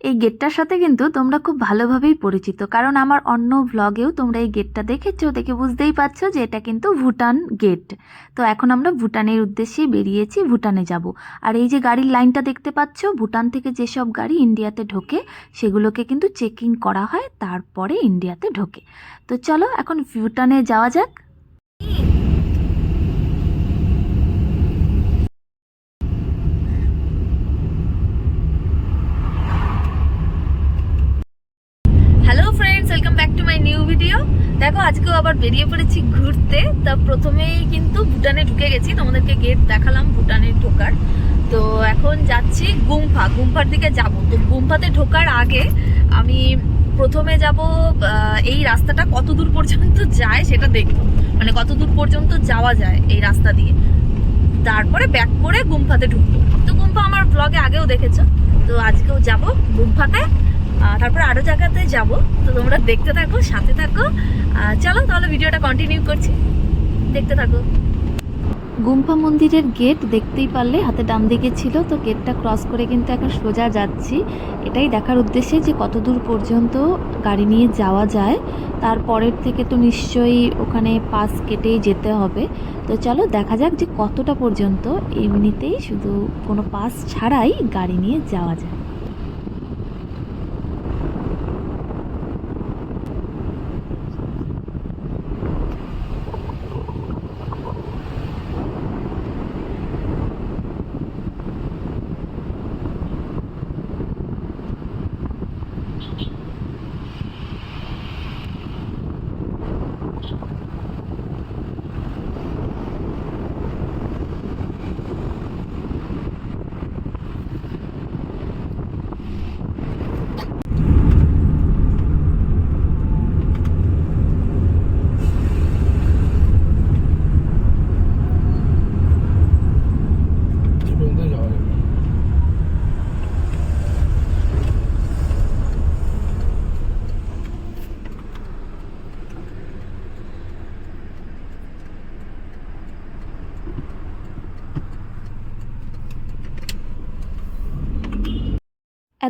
এই গেটটার সাথে কিন্তু তোমরা খুব ভালোভাবেই পরিচিত, কারণ আমার অন্য ভ্লগেও তোমরা এই গেটটা দেখেছ, দেখে বুঝতেই পারছ যে এটা কিন্তু ভুটান গেট। তো এখন আমরা ভুটানের উদ্দেশ্যেই বেরিয়েছি, ভুটানে যাব। আর এই যে গাড়ির লাইনটা দেখতে পাচ্ছ, ভুটান থেকে যেসব গাড়ি ইন্ডিয়াতে ঢোকে, সেগুলোকে কিন্তু চেকিং করা হয়, তারপরে ইন্ডিয়াতে ঢোকে। তো চলো এখন ভুটানে যাওয়া যাক hello friends welcome back to my new video দেখো আজকেও আবার বেরিয়ে পড়েছি ঘুরতে। তা প্রথমেই কিন্তু ভুটানে ঢুকে গেছি। তোমাদেরকে গেট দেখালাম ভুটানে ঢোকার। তো এখন যাচ্ছি গুম্ফা। গুম্ফার দিকে যাব। তো গুম্ফাতে ঢোকার আগে আমি প্রথমে যাব এই রাস্তাটা কত দূর পর্যন্ত যায় সেটা দেখব। মানে কত দূর পর্যন্ত যাওয়া যায় এই রাস্তা দিয়ে। তারপরে ব্যাক করে গুম্ফাতে ঢুকবো। তো গুম্ফা আমার ব্লগে আগেও দেখেছ। তো আজকেও যাব গুম্ফাতে। তারপরে আরও জায়গাতে যাব। তো তোমরা দেখতে থাকো, সাথে থাকো। চলো তাহলে ভিডিওটা কন্টিনিউ করছি। দেখতে থাকো। গুম্ফা মন্দিরের গেট দেখতেই পারলে হাতে ডান দিকে ছিল, তো গেটটা ক্রস করে কিন্তু এখন সোজা যাচ্ছি। এটাই দেখার উদ্দেশ্যে যে কত দূর পর্যন্ত গাড়ি নিয়ে যাওয়া যায়। তারপরের থেকে তো নিশ্চয়ই ওখানে পাস কেটেই যেতে হবে। তো চলো দেখা যাক যে কতটা পর্যন্ত এমনিতেই শুধু কোনো পাস ছাড়াই গাড়ি নিয়ে যাওয়া যায়।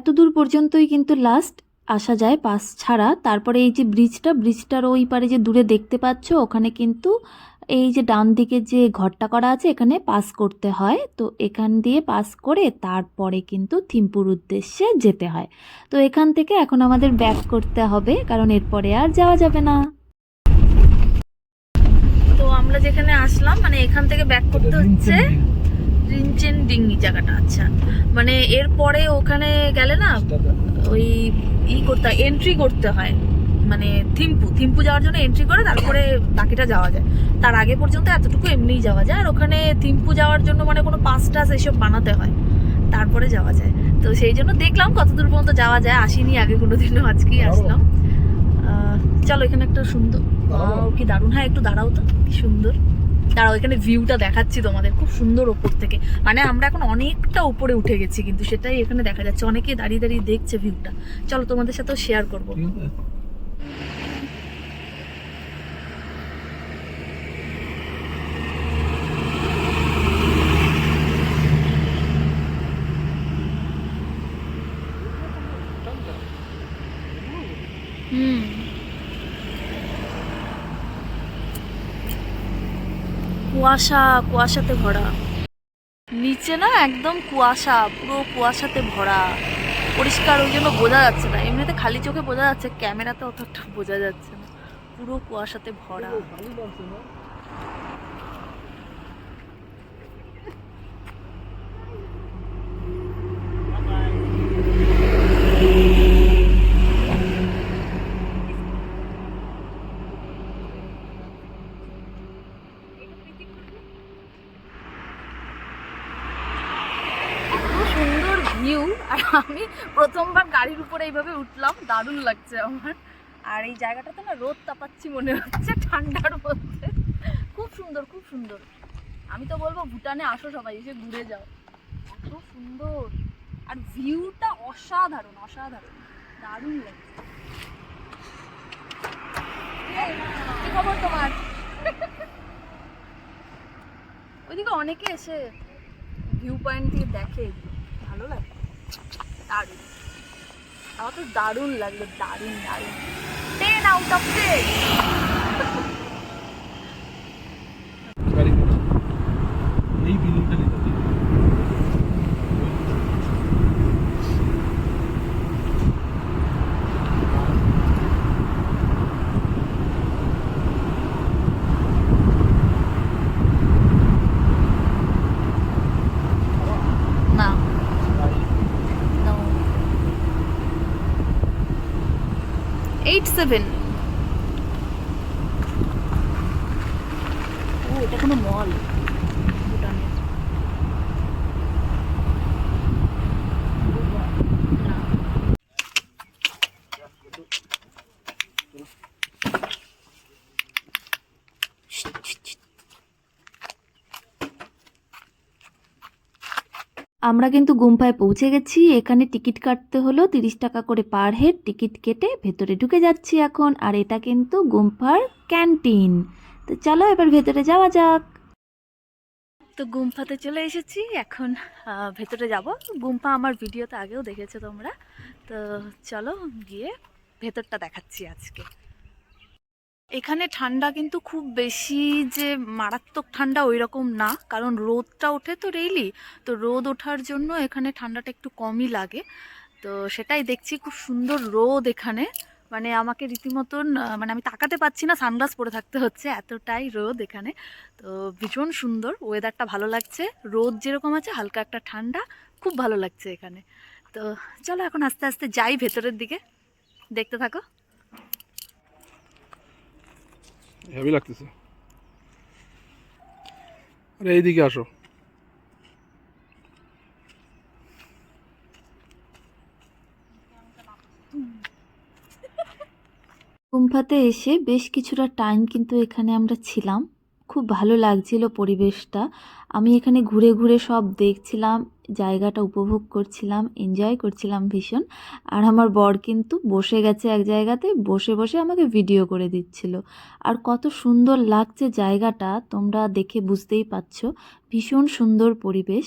এত দূর পর্যন্তই কিন্তু লাস্ট আসা যায় পাস ছাড়া। তারপরে এই যে ব্রিজটা ব্রিজটার ওই পারে যে দূরে দেখতে পাচ্ছ, ওখানে কিন্তু এই যে ডান দিকে যে ঘরটা করা আছে, এখানে পাস করতে হয়। তো এখান দিয়ে পাস করে তারপরে কিন্তু থিম্পুর উদ্দেশ্যে যেতে হয়। তো এখান থেকে এখন আমাদের ব্যাক করতে হবে, কারণ এরপরে আর যাওয়া যাবে না। তো আমরা যেখানে আসলাম মানে এখান থেকে ব্যাক করতে হচ্ছে রিনচেন ডিঙ্গি জায়গাটা আচ্ছা। মানে এরপরে ওখানে গেলে না ওই ই করতে হয় এন্ট্রি করতে হয়। মানে থিম্পু থিম্পু যাওয়ার জন্য এন্ট্রি করে তারপরে বাকিটা যাওয়া যায়। তার আগে পর্যন্ত এতটুকু এমনিই যাওয়া যায়। আর ওখানে থিম্পু যাওয়ার জন্য মানে কোনো পাস টাস এসব বানাতে হয়। তারপরে যাওয়া যায়। তো সেই জন্য দেখলাম কত দূর পর্যন্ত যাওয়া যায়। আসিনি আগে কোনো দিনও আজকেই আসলাম। চলো এখানে একটা সুন্দর কি দারুণ। হ্যাঁ একটু দাঁড়াও তো কি সুন্দর। দাঁড়াও, এখানে ভিউটা দেখাচ্ছি তোমাদের, খুব সুন্দর ওপর থেকে। মানে আমরা এখন অনেকটা উপরে উঠে গেছি, কিন্তু সেটাই এখানে দেখা যাচ্ছে। অনেকে দাঁড়িয়ে দাঁড়িয়ে দেখছে ভিউটা চলো তোমাদের সাথেও শেয়ার করব। কুয়াশা, কুয়াশাতে ভরা। নিচে না একদম কুয়াশা, পুরো কুয়াশাতে ভরা। পরিষ্কার, ওই জন্য বোঝা যাচ্ছে না। এমনিতে খালি চোখে বোঝা যাচ্ছে, ক্যামেরাতে অতটা বোঝা যাচ্ছে না। পুরো কুয়াশাতে ভরা এত সুন্দর ভিউ আর আমি প্রথমবার গাড়ির উপরে এইভাবে উঠলাম, দারুণ লাগছে আমার। আর এই জায়গাটাতে না রোদ তাপাচ্ছি মনে হচ্ছে, ঠান্ডার মধ্যে। খুব সুন্দর খুব সুন্দর। আমি তো বলব ভুটানে আসো সবাই, এসে ঘুরে যাও। এত সুন্দর। আর ভিউটা অসাধারণ অসাধারণ। দারুণ লাগছে। কি খবর তোমার? ওইদিকে অনেকে এসে ভিউ পয়েন্ট থেকে দেখে। ভালো লাগে দারুণ আমার তো দারুণ লাগল দারুণ দারুণ টেন আউট অফ টেন গাড়ি এই বিল্ডিংটা নিতে হবে। না No. এইট সেভেন ও এটা কোনো মল ভুটানের না। আমরা কিন্তু গুম্পায় পৌঁছে গেছি। এখানে টিকিট কাটতে হলো তিরিশ টাকা করে পার হেড। টিকিট কেটে ভেতরে ঢুকে যাচ্ছি এখন। আর এটা কিন্তু গুম্পার ক্যান্টিন। তো চলো এবার ভেতরে যাওয়া যাক। তো গুম্পাতে চলে এসেছি। এখন ভেতরে যাব। গুম্পা আমার ভিডিওতে আগেও দেখেছ তোমরা। তো চলো গিয়ে ভেতরটা দেখাচ্ছি আজকে। এখানে ঠান্ডা কিন্তু খুব বেশি যে মারাত্মক ঠান্ডা ওই রকম না, কারণ রোদটা ওঠে তো রেইলি তো রোদ ওঠার জন্য এখানে ঠান্ডাটা একটু কমই লাগে। তো সেটাই দেখছি খুব সুন্দর রোদ এখানে। মানে আমাকে রীতিমতন মানে আমি তাকাতে পাচ্ছি না, সানগ্লাস পরে থাকতে হচ্ছে, এতটাই রোদ এখানে। তো ভীষণ সুন্দর ওয়েদারটা ভালো লাগছে। রোদ যেরকম আছে, হালকা একটা ঠান্ডা, খুব ভালো লাগছে এখানে। তো চলো এখন আস্তে আস্তে যাই ভেতরের দিকে। দেখতে থাকো। হেভি লাগতেছে। আরে, এইদিকে আসো। গুম্ফাতে এসে বেশ কিছুটা টাইম কিন্তু এখানে আমরা ছিলাম। খুব ভালো লাগছিল পরিবেশটা। আমি এখানে ঘুরে ঘুরে সব দেখছিলাম। জায়গাটা উপভোগ করছিলাম এনজয় করছিলাম ভীষণ। আর আমার বর কিন্তু বসে গেছে এক জায়গাতে, বসে বসে আমাকে ভিডিও করে দিচ্ছিল। আর কত সুন্দর লাগছে জায়গাটা, তোমরা দেখে বুঝতেই পারছ। ভীষণ সুন্দর পরিবেশ।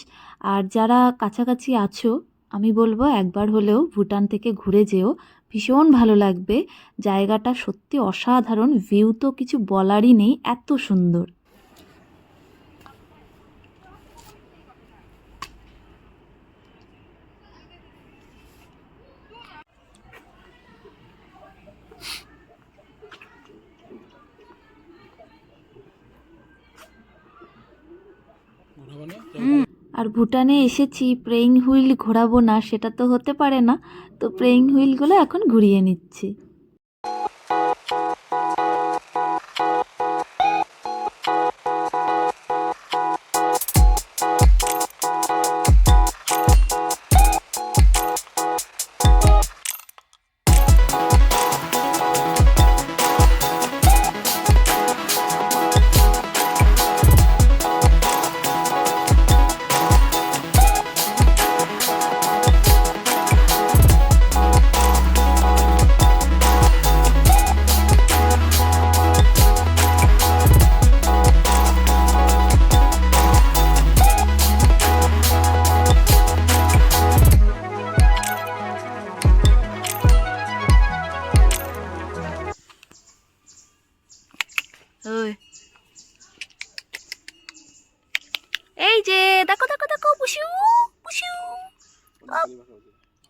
আর যারা কাছাকাছি আছো, আমি বলব একবার হলেও ভুটান থেকে ঘুরে যেও। ভীষণ ভালো লাগবে। জায়গাটা সত্যি অসাধারণ ভিউ তো কিছু বলারই নেই, এত সুন্দর ঘোরাবো না আর ভুটানে এসেছি, প্রেইং হুইল ঘোরাবো না, সেটা তো হতে পারে না। তো প্রেইং হুইলগুলো এখন ঘুরিয়ে নিচ্ছি।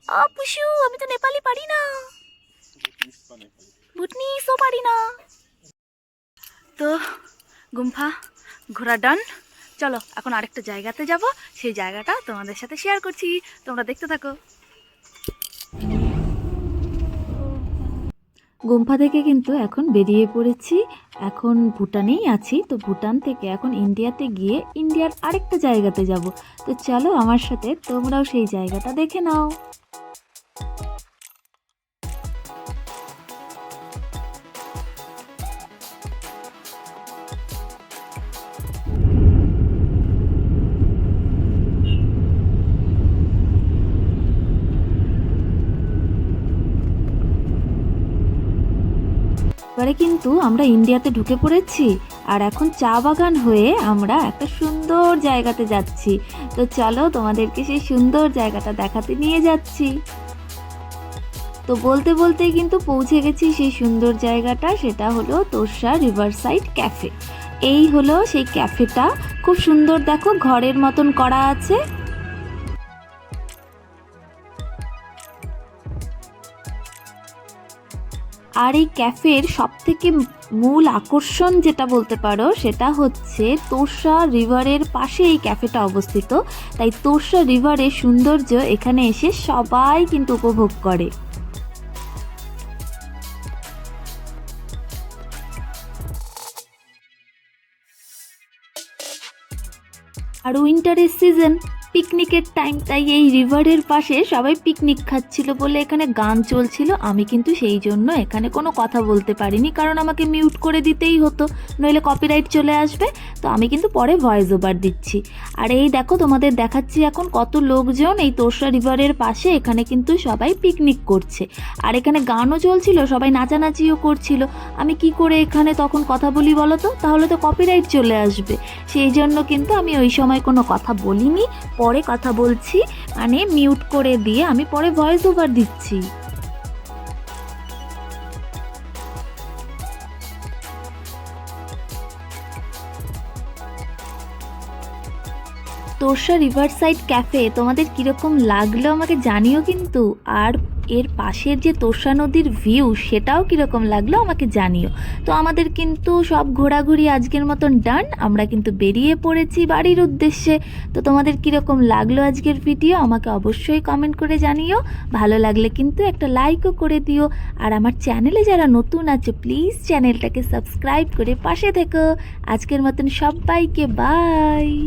আ পুষু আমি তো নেপালি পারি না। ভুটনিসও পারি না। তো, গুম্ফা, ঘোরা ডান চলো, এখন আরেকটা জায়গাতে যাব। সেই জায়গাটা তোমাদের সাথে শেয়ার করছি। তোমরা দেখতে থাকো। গুম্ফা থেকে কিন্তু এখন বেরিয়ে পড়েছি। এখন ভুটানেই আছি। তো ভুটান থেকে এখন ইন্ডিয়াতে গিয়ে ইন্ডিয়ার আরেকটা জায়গাতে যাব। তো চলো আমার সাথে তোমরাও সেই জায়গাটা দেখে নাও। এবারে কিন্তু আমরা ইন্ডিয়াতে ঢুকে পড়েছি আর এখন চা বাগান হয়ে আমরা একটা সুন্দর জায়গাতে যাচ্ছি। তো চলো তোমাদেরকে সেই সুন্দর জায়গাটা দেখাতে নিয়ে যাচ্ছি। তো বলতে বলতে কিন্তু পৌঁছে গেছি সেই সুন্দর জায়গাটা, সেটা হলো তোরসা রিভার সাইড ক্যাফে। এই হলো সেই ক্যাফেটা। খুব সুন্দর দেখো, ঘরের মতন করা আছে। আর এই ক্যাফের সব থেকে মূল আকর্ষণ যেটা বলতে পারো, সেটা হচ্ছে তোষা রিভারের পাশে এই ক্যাফেটা অবস্থিত। তাই তোষা রিভারের সৌন্দর্য এখানে এসে সবাই কিন্তু উপভোগ করে। আর উইন্টারের সিজন পিকনিকের টাইম তাই এই রিভারের পাশে সবাই পিকনিক খাচ্ছিল বলে এখানে গান চলছিল। আমি কিন্তু সেই জন্য এখানে কোনো কথা বলতে পারিনি, কারণ আমাকে মিউট করে দিতেই হতো, নইলে কপিরাইট চলে আসবে। তো আমি কিন্তু পরে ভয়েস ওভার দিচ্ছি। আর এই দেখো, তোমাদের দেখাচ্ছি এখন কত লোকজন এই তোরসা রিভারের পাশে, এখানে কিন্তু সবাই পিকনিক করছে। আর এখানে গানও চলছিল, সবাই নাচানাচিও করছিল। আমি কি করে এখানে তখন কথা বলি বলো তো? তাহলে তো কপিরাইট চলে আসবে। সেই জন্য কিন্তু আমি ওই সময় কোনো কথা বলিনি। পরে কথা বলছি মানে মিউট করে দিয়ে আমি পরে ভয়েস ওভার দিচ্ছি। তোরসা রিভার সাইড ক্যাফে তোমাদের কীরকম লাগল আমাকে জানিও কিন্তু। আর এর পাশের যে তোরসা নদীর ভিউ, সেটাও কীরকম লাগল আমাকে জানিও। তো আমাদের কিন্তু সব ঘোরাঘুরি আজকের মতন ডান। আমরা কিন্তু বেরিয়ে পড়েছি বাড়ির উদ্দেশ্যে। তো তোমাদের কীরকম লাগল আজকের ভিডিও আমাকে অবশ্যই কমেন্ট করে জানিও। ভালো লাগলে কিন্তু একটা লাইকও করে দিও। আর আমার চ্যানেলে যারা নতুন আছে, প্লিজ চ্যানেলটাকে সাবস্ক্রাইব করে পাশে থেকো। আজকের মতন সবাইকে বাই।